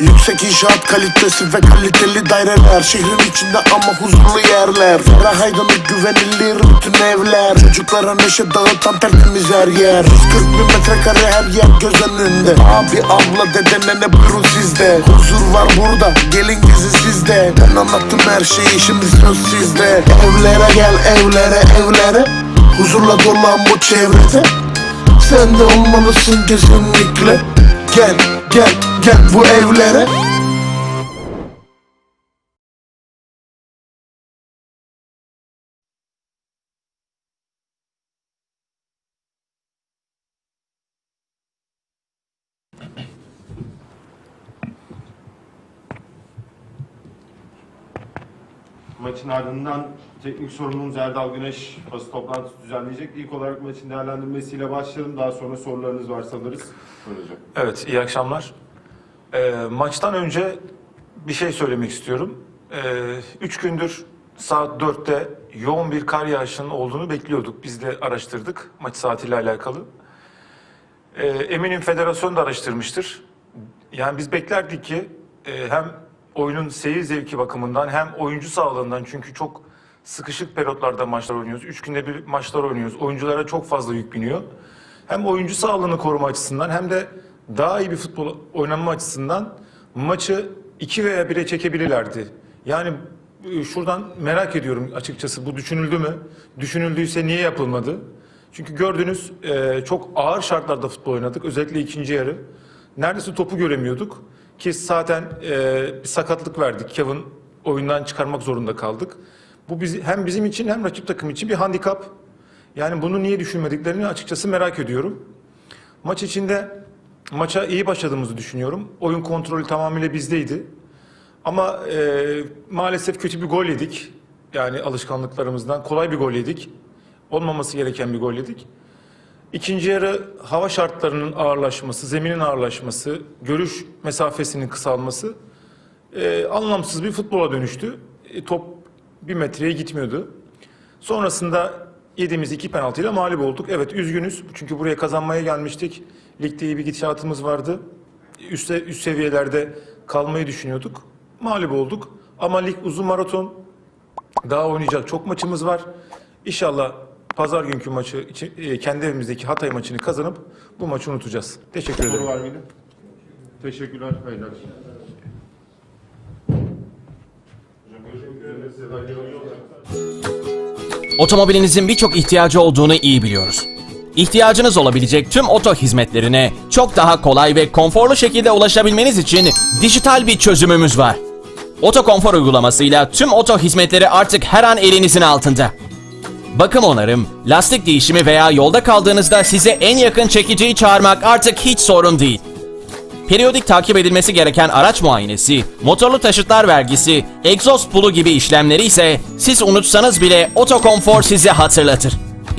Yüksek inşaat kalitesi ve kaliteli daireler Şehrin içinde ama huzurlu yerler. Ferah aydınlık güvenilir bütün evler. Çocuklara neşe dağıtan tertemiz her yer. 140 bin metrekare her yer göz önünde. Abi abla dede nene buyurun sizde? Huzur var burada gelin gezi sizde. Ben anlattım her şeyi şimdi söz sizde. Evlere gel evlere evlere. Huzurla dolan bu çevrede. Sen de olmalısın kesinlikle. Gel gel gel bu evlere Maçın ardından teknik sorumlumuz Erdal Güneş basın toplantısı düzenleyecek. İlk olarak maçın değerlendirmesiyle başlayalım. Daha sonra sorularınız. Buyurun hocam. Evet, iyi akşamlar. Ee, maçtan önce bir şey söylemek istiyorum. Ee, üç gündür saat 4'te yoğun bir kar yağışının olduğunu bekliyorduk. Biz de araştırdık maç saatiyle alakalı. Ee, eminim federasyon da araştırmıştır. Yani biz beklerdik ki e, hem oyunun seyir zevki bakımından hem oyuncu sağlığından çünkü çok sıkışık periyotlarda maçlar oynuyoruz. Üç günde bir maçlar oynuyoruz. Oyunculara çok fazla yük biniyor. Hem oyuncu sağlığını koruma açısından hem de daha iyi bir futbol oynanma açısından maçı iki veya bire çekebilirlerdi. Yani e, şuradan merak ediyorum açıkçası bu düşünüldü mü? Düşünüldüyse niye yapılmadı? Çünkü gördünüz e, çok ağır şartlarda futbol oynadık. Özellikle ikinci yarı. Neredeyse topu göremiyorduk. Ki zaten e, bir sakatlık verdik. Kevin oyundan çıkarmak zorunda kaldık. Bu bizi, hem bizim için hem rakip takım için bir handikap. Yani bunu niye düşünmediklerini açıkçası merak ediyorum. Maç içinde maça iyi başladığımızı düşünüyorum. Oyun kontrolü tamamıyla bizdeydi. Ama e, maalesef kötü bir gol yedik. Yani alışkanlıklarımızdan kolay bir gol yedik. Olmaması gereken bir gol yedik. İkinci yarı hava şartlarının ağırlaşması, zeminin ağırlaşması, görüş mesafesinin kısalması e, anlamsız bir futbola dönüştü. E, top bir metreye gitmiyordu. Sonrasında yediğimiz iki penaltıyla mağlup olduk. Evet üzgünüz çünkü buraya kazanmaya gelmiştik. Ligde iyi bir gidişatımız vardı. Üst, üst seviyelerde kalmayı düşünüyorduk. Mağlup olduk. Ama lig uzun maraton. Daha oynayacak çok maçımız var. İnşallah pazar günkü maçı için, e, kendi evimizdeki Hatay maçını kazanıp bu maçı unutacağız. Teşekkür Soru ederim. var mıydı? Teşekkürler. Hayırlı akşamlar. Otomobilinizin birçok ihtiyacı olduğunu iyi biliyoruz. İhtiyacınız olabilecek tüm oto hizmetlerine çok daha kolay ve konforlu şekilde ulaşabilmeniz için dijital bir çözümümüz var. Oto Konfor uygulamasıyla tüm oto hizmetleri artık her an elinizin altında. Bakım onarım, lastik değişimi veya yolda kaldığınızda size en yakın çekiciyi çağırmak artık hiç sorun değil. Periyodik takip edilmesi gereken araç muayenesi, motorlu taşıtlar vergisi, egzoz pulu gibi işlemleri ise siz unutsanız bile Otokonfor size hatırlatır.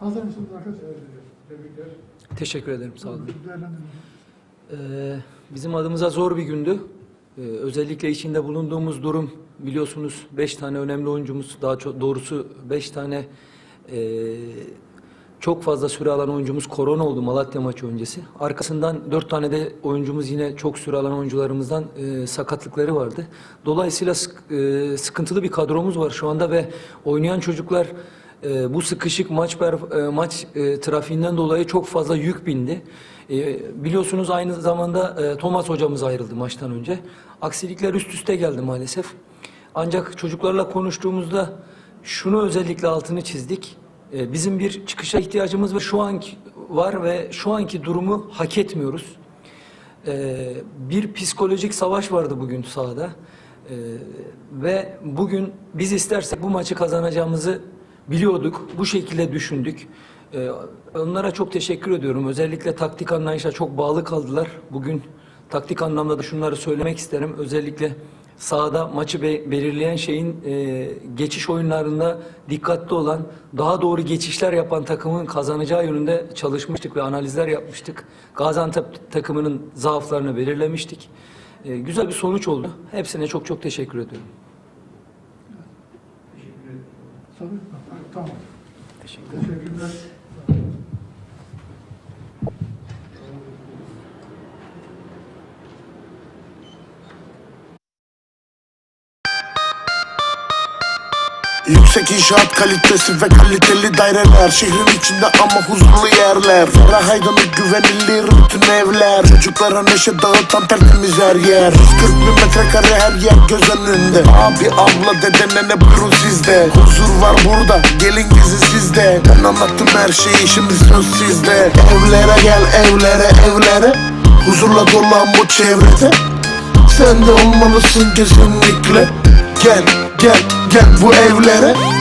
Hazır mısınız arkadaşlar? Tebrikler. Teşekkür ederim, sağ olun. Ee, bizim adımıza zor bir gündü. Ee, özellikle içinde bulunduğumuz durum biliyorsunuz beş tane önemli oyuncumuz, daha çok doğrusu beş tane ee, çok fazla süre alan oyuncumuz korona oldu Malatya maçı öncesi. Arkasından dört tane de oyuncumuz yine çok süre alan oyuncularımızdan ee, sakatlıkları vardı. Dolayısıyla sık- ee, sıkıntılı bir kadromuz var şu anda ve oynayan çocuklar ee, bu sıkışık maç perf- e, maç e, trafiğinden dolayı çok fazla yük bindi. E, biliyorsunuz aynı zamanda e, Thomas hocamız ayrıldı maçtan önce. Aksilikler üst üste geldi maalesef. Ancak çocuklarla konuştuğumuzda şunu özellikle altını çizdik. E, bizim bir çıkışa ihtiyacımız ve şu anki var ve şu anki durumu hak etmiyoruz. Ee, bir psikolojik savaş vardı bugün sahada. Ee, ve bugün biz istersek bu maçı kazanacağımızı biliyorduk. Bu şekilde düşündük. Ee, onlara çok teşekkür ediyorum. Özellikle taktik anlayışa çok bağlı kaldılar. Bugün taktik anlamda da şunları söylemek isterim. Özellikle sahada maçı be- belirleyen şeyin e, geçiş oyunlarında dikkatli olan, daha doğru geçişler yapan takımın kazanacağı yönünde çalışmıştık ve analizler yapmıştık. Gaziantep takımının zaaflarını belirlemiştik. E, güzel bir sonuç oldu. Hepsine çok çok teşekkür ediyorum. Tamam. Teşekkürler. Yüksek inşaat kalitesi ve kaliteli daireler Şehrin içinde ama huzurlu yerler. Ferah aydınlık güvenilir bütün evler. Çocuklara neşe dağıtan tertemiz her yer. 140 bin metrekare her yer göz önünde. Abi abla dede nene buyurun sizde? Huzur var burada gelin gezi sizde. Ben anlattım her şeyi şimdi söz sizde. Evlere gel evlere evlere. Huzurla dolan bu çevrede. Sen de olmalısın kesinlikle. Gel gel gel bu evlere